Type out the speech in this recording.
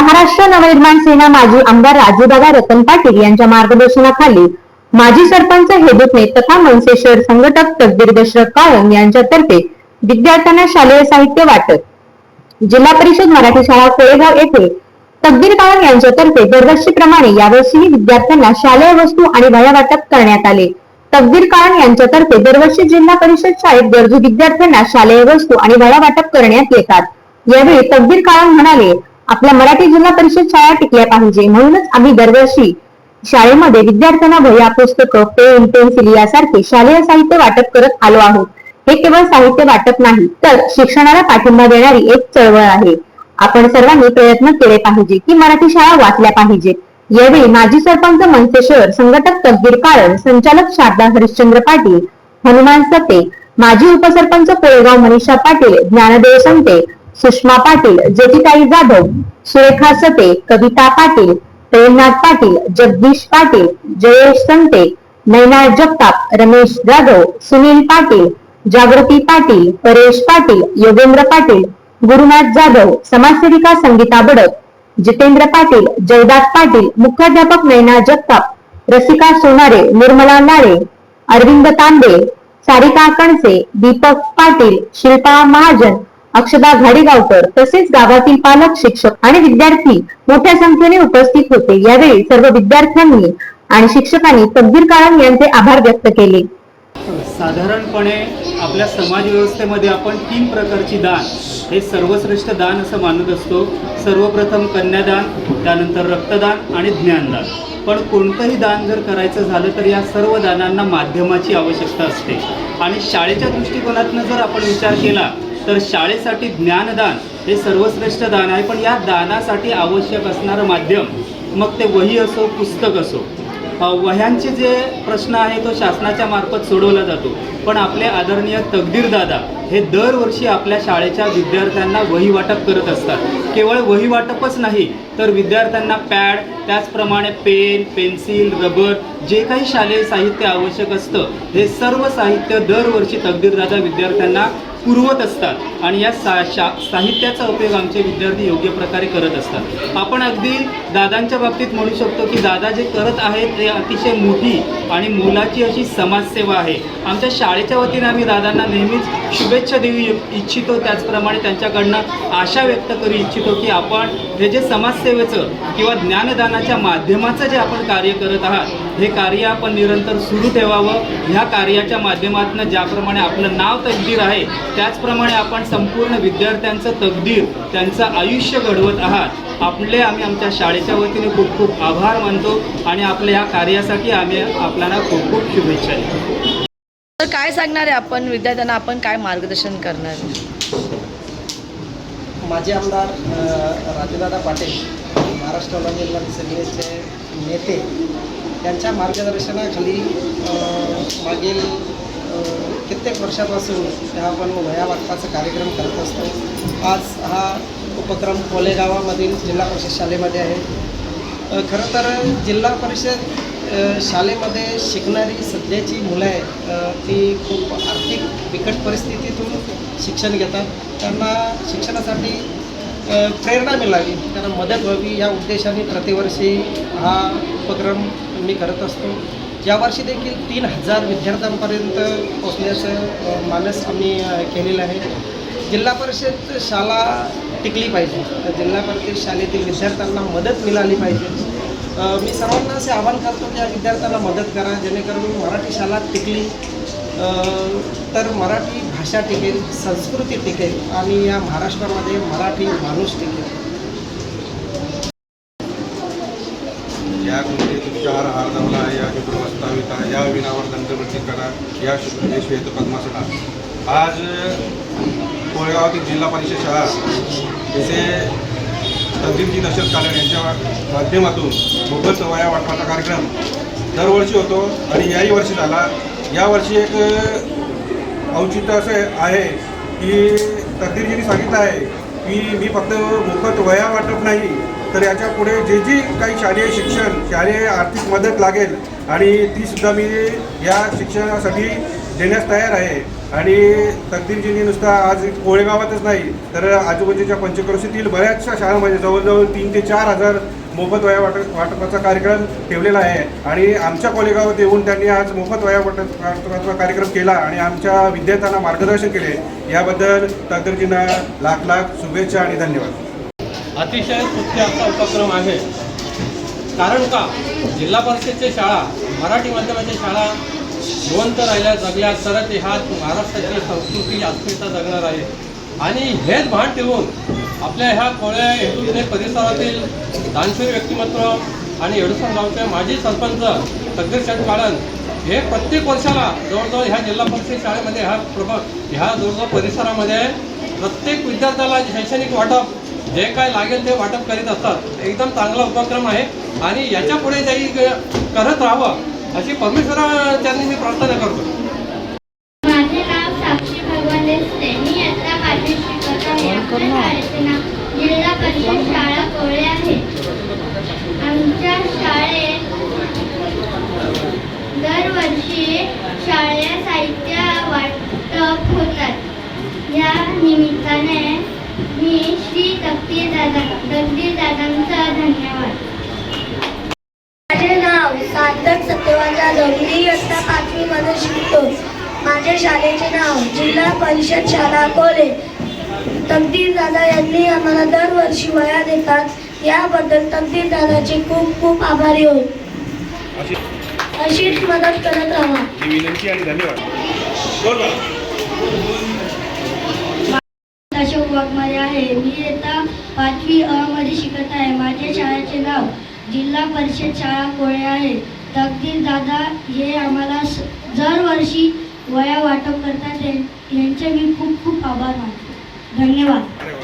महाराष्ट्र नवनिर्माण सेना माजी आमदार राजूदादा रतन पाटील यांच्या मार्गदर्शनाखाली माजी सरपंच हेदुतने तथा मनसे शहर संघटक तकबीर दशरथ कायम यांच्यातर्फे विद्यार्थ्यांना शालेय साहित्य वाटप. जिल्हा परिषद मराठी शाळा कोळेगाव येथे तकबीर कायम यांच्यातर्फे दरवर्षीप्रमाणे यावर्षीही विद्यार्थ्यांना शालेय वस्तू आणि वह्या वाटप करण्यात आले. तकबीर कायम यांच्यातर्फे दरवर्षी जिल्हा परिषद शाळेत गरजू विद्यार्थ्यांना शालेय वस्तू आणि वह्या वाटप करण्यात येतात. यावेळी तकबीर कायम म्हणाले आपल्या मराठी जिल्हा परिषद शाळा टिकल्या पाहिजे. म्हणूनच आम्ही दरवर्षी शाळेमध्ये विद्यार्थ्यांना वह्या पुस्तकं पेन पेन्सिल यासारखे शालेय साहित्य वाटप करत आलो आहोत. हे केवळ साहित्य वाटप नाही तर शिक्षणाला पाठिंबा देणारी एक चळवळ आहे. आपण सर्वांनी प्रयत्न केले पाहिजे की मराठी शाळा वाचल्या पाहिजेत यावेळी माजी सरपंच मंचेश्वर संघटक तकदीर काळन संचालक शारदा हरिश्चंद्र पाटील हनुमान सते माजी उपसरपंच कोळेगाव मनीषा पाटील ज्ञानदेव संते सुषमा पाटील ज्योतिताई जाधव सुरेखा सते कविता पाटील प्रेमनाथ पाटील जगदीश पाटील जयेश संते नैना जगताप रमेश जाधव सुनील पाटील जागृती पाटील परेश पाटील योगेंद्र पाटील गुरुनाथ जाधव समाजसेविका संगीता बडक जितेंद्र पाटील जयदास पाटील मुख्याध्यापक नैना जगताप रसिका सोनारे निर्मला लाळे अरविंद तांबे सारिका कणसे दीपक पाटील शिल्पा महाजन अक्षदा घाडीगावकर तसेच गावातील पालक शिक्षक आणि विद्यार्थी मोठ्या संख्येने उपस्थित होते. यावेळी सर्व विद्यार्थ्यांनी आणि शिक्षकांनी तब्बीर काळम यांचे आभार व्यक्त केले. साधारणपणे आपल्या समाज व्यवस्थेमध्ये आपण तीन प्रकारची दान हे सर्वश्रेष्ठ दान असं मानत असतो. सर्वप्रथम कन्यादान त्यानंतर रक्तदान आणि ज्ञानदान. पण कोणतंही दान जर करायचं झालं तर या सर्व दानांना माध्यमाची आवश्यकता असते. आणि शाळेच्या दृष्टिकोनातनं जर आपण विचार केला तर शाळेसाठी ज्ञानदान हे सर्वश्रेष्ठ दान आहे. पण या दानासाठी आवश्यक असणारं माध्यम मग ते वही असो पुस्तक असो. वह्यांचे जे प्रश्न आहे तो शासनाच्या मार्फत सोडवला जातो. पण आपले आदरणीय तकदीर दादा हे दरवर्षी आपल्या शाळेच्या विद्यार्थ्यांना वही वाटप करत असतात. केवळ वही वाटपच नाही तर विद्यार्थ्यांना पॅड त्याचप्रमाणे पेन पेन्सिल रबर जे काही शालेय साहित्य आवश्यक असतं हे सर्व साहित्य दरवर्षी तकदीर दादा विद्यार्थ्यांना पुरवत असतात आणि या सा शा साहित्याचा उपयोग आमचे विद्यार्थी योग्य प्रकारे करत असतात. आपण अगदी दादांच्या बाबतीत म्हणू शकतो की दादा जे करत आहेत ते अतिशय मोठी आणि मोलाची अशी समाजसेवा आहे. आमच्या शाळेच्या वतीने आम्ही दादांना नेहमीच शुभेच्छा देऊ इच्छितो. त्याचप्रमाणे त्यांच्याकडनं आशा व्यक्त करू इच्छितो की आपण हे जे समाजसेवेचं किंवा ज्ञानदानाच्या माध्यमाचं जे आपण कार्य करत आहात हे कार्य आपण निरंतर सुरू ठेवावं. ह्या कार्याच्या माध्यमातून ज्याप्रमाणे आपलं नाव तकदीर आहे त्याचप्रमाणे आपण संपूर्ण विद्यार्थ्यांचं तकदीर त्यांचं आयुष्य घडवत आहात. आपले आम्ही आमच्या शाळेच्या वतीने खूप खूप आभार मानतो आणि आपल्या या कार्यासाठी आम्ही आपल्याला खूप खूप शुभेच्छा देतो. तर काय सांगणार आहे आपण विद्यार्थ्यांना? आपण काय मार्गदर्शन करणार? आहे? माजी आमदार राजूदादा पाटील महाराष्ट्र नवनिर्माण सेनेचे नेते त्यांच्या मार्गदर्शनाखाली मागील कित्येक वर्षापासून ह्या आपण वया वाटपाचा कार्यक्रम करत असतो. आज हा उपक्रम कोलेगावामधील जिल्हा परिषद शाळेमध्ये आहे. खरं तर जिल्हा परिषद शाळेमध्ये शिकणारी सध्याची मुलं आहे ती खूप आर्थिक बिकट परिस्थितीतून शिक्षण घेतात. त्यांना शिक्षणासाठी प्रेरणा मिळावी त्यांना मदत व्हावी या उद्देशाने प्रतिवर्षी हा उपक्रम मी करत असतो. यावर्षी देखील तीन हजार विद्यार्थ्यांपर्यंत पोचण्याचं मानस आम्ही केलेलं आहे. जिल्हा परिषद शाळा टिकली पाहिजे. तर जिल्हा परिषद शाळेतील विद्यार्थ्यांना मदत मिळाली पाहिजे. मी सर्वांना असे आवाहन करतो की या विद्यार्थ्यांना मदत करा. जेणेकरून मराठी शाळा टिकली. तर मराठी भाषा टिकेल संस्कृती टिकेल आणि या महाराष्ट्रामध्ये मराठी माणूस टिकेल. चार कुंडी तुमच्यावर या शुक्र प्रस्ताविता या विनावर दंडवृत्ती करा. या शुक्र श्वेत पद्मासना आज कोळेगावातील जिल्हा परिषद शाळा येथे तकदीरजी दशरथ कालन यांच्या माध्यमातून मोफत सवाया वाटपाचा कार्यक्रम दरवर्षी होतो आणि याही वर्षी झाला. यावर्षी एक औचित्य असं आहे की तकदीरजींनी सांगितलं आहे की मी फक्त मोफत वया वाटप नाही तर याच्यापुढे जे जी काही शालेय शिक्षण शालेय आर्थिक मदत लागेल आणि ती सुद्धा मी या शिक्षणासाठी देण्यास तयार आहे. आणि तकदीरजींनी नुसता आज कोळेगावातच नाही तर आजूबाजूच्या पंचक्रोशीतील बऱ्याचशा शाळांमध्ये जवळजवळ तीन ते चार हजार मोफत वया वाटप वाटपाचा कार्यक्रम ठेवलेला आहे. आणि आमच्या कोळेगावात येऊन त्यांनी आज मोफत वया वाटप वाटपाचा कार्यक्रम केला आणि आमच्या विद्यार्थ्यांना मार्गदर्शन केले. याबद्दल तकदीरजींना लाख लाख शुभेच्छा आणि धन्यवाद. अतिशय स्तुत्य असा उपक्रम आहे. कारण का? जिल्हा परिषदच्या शाळा मराठी माध्यमाच्या शाळा जिवंत राहिल्या जगल्या ते ह्या महाराष्ट्राची संस्कृती अस्मिता जगणार आहे. आणि हेच भान ठेवून आपल्या ह्या कोळ्या हेतूने परिसरातील दानशूर व्यक्तिमत्व आणि येडूसन गावचे माजी सरपंच तकदीर काळन हे प्रत्येक वर्षाला जवळजवळ ह्या जिल्हा परिषद शाळेमध्ये ह्या प्रभ ह्या जवळजवळ परिसरामध्ये प्रत्येक विद्यार्थ्याला शैक्षणिक वाटप जे काय लागेल ते वाटप करीत असतात. एकदम चांगला उपक्रम आहे. आणि याच्यापुढे जाई करत राहावं अशी परमेश्वराच्यांनी मी प्रार्थना करतो. माझे नाव साक्षी भगवान देसते मी इयत्ता पाचवी शिकत आहे आपल्या शाळेचे नाव जिल्हा परिषद शाळा कोळे आहे. आमच्या शाळेत दरवर्षी शाळेत साहित्य वाटप होतात. या निमित्ताने मी श्री तकदीर दादा तकदीर दादांचा धन्यवाद. माझे नाव सार्थक सत्यवान जाधव मी इयत्ता पाचवीमध्ये शिकतो. माझ्या शाळेचे नाव जिल्हा परिषद शाळा कोले तकदीर दादा यांनी आम्हाला दरवर्षी वया देतात. याबद्दल तकदीर दादाचे खूप खूप आभारी होत अशी अशीच मदत करत राहा. ही विनंती आणि धन्यवाद. वाघमारे आहे. मी येता पाचवी अमध्ये शिकत आहे. माझ्या शाळेचे नाव जिल्हा परिषद शाळा कोळे आहे. तकदीर दादा हे आम्हाला दरवर्षी वया वाटप करतात. यांचे मी खूप खूप आभार मानतो. धन्यवाद.